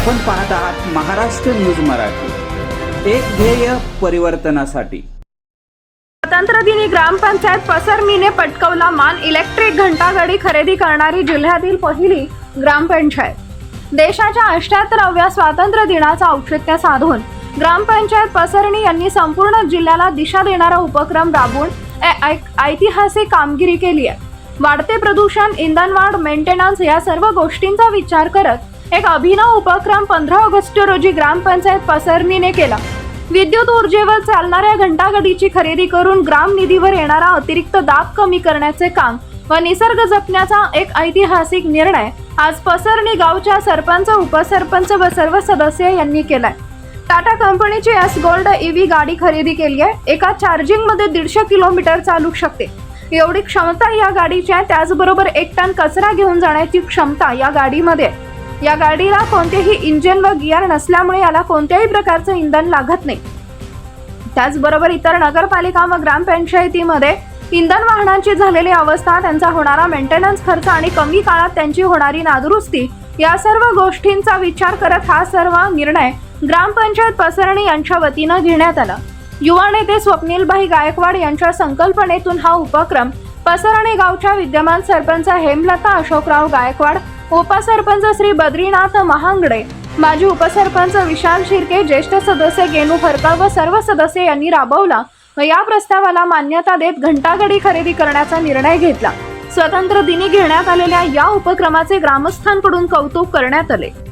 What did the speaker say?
आपण पाहत आहात महाराष्ट्र न्यूज मराठी. एक ध्येय परिवर्तनासाठी. स्वातंत्र्य दिनी ग्रामपंचायत पसरमीने पटकवला मान. इलेक्ट्रिक घंटागाडी खरेदी करणारी जिल्ह्यातील पहिली ग्रामपंचायत देशाच्या अष्ट्याहत्तराव्या स्वातंत्र्य दिनाचा औचित्य साधून ग्रामपंचायत पसरणी यांनी संपूर्ण जिल्ह्याला दिशा देणारा उपक्रम राबवून ऐतिहासिक कामगिरी केली आहे. वाढते प्रदूषण इंधनवाढ मेंटेनन्स या सर्व गोष्टींचा विचार करत एक अभिनव उपक्रम पंधरा ऑगस्ट रोजी ग्रामपंचायत पसरणीने केला. विद्युत ऊर्जेवर चालणाऱ्या घंटागाडीची खरेदी करून ग्राम निधीवर येणारा अतिरिक्त दाब कमी करण्याचे काम व निसर्ग जपण्याचा एक ऐतिहासिक निर्णय आज पसरणी गावच्या सरपंच उपसरपंच व सर्व सदस्य यांनी केलाय. टाटा कंपनीची एस गोल्ड ईव्ही गाडी खरेदी केली आहे एका चार्जिंगमध्ये दीडशे किलोमीटर चालू शकते. एवढी क्षमता या गाडीची आहे. त्याचबरोबर एक टन कचरा घेऊन जाण्याची क्षमता या गाडीमध्ये आहे. या गाडीला कोणतेही इंजिन व गिअर नसल्यामुळे याला कोणत्याही प्रकारचं इंधन लागत नाही. त्याचबरोबर इतर नगरपालिका व ग्रामपंचायतीमध्ये इंधन वाहनांची झालेली अवस्था त्यांचा होणारा मेंटेनन्स खर्च आणि कमी काळात त्यांची होणारी नादुरुस्ती या सर्व गोष्टींचा विचार करत हा सर्व निर्णय ग्रामपंचायत पसरणी यांच्या वतीनं घेण्यात आला. युवा नेते स्वप्नीलभाई गायकवाड यांच्या संकल्पनेतून हा उपक्रम पसरणे गावच्या विद्यमान सरपंच हेमलता अशोकराव गायकवाड उपसरपंच श्री बद्रीनाथ महांगडे माजी उपसरपंच विशाल शिर्के ज्येष्ठ सदस्य गेनू फरका व सर्व सदस्य यांनी राबवला व या प्रस्तावाला मान्यता देत घंटागडी खरेदी करण्याचा निर्णय घेतला. स्वतंत्र दिनी घेण्यात आलेल्या या उपक्रमाचे ग्रामस्थांकडून कौतुक करण्यात आले.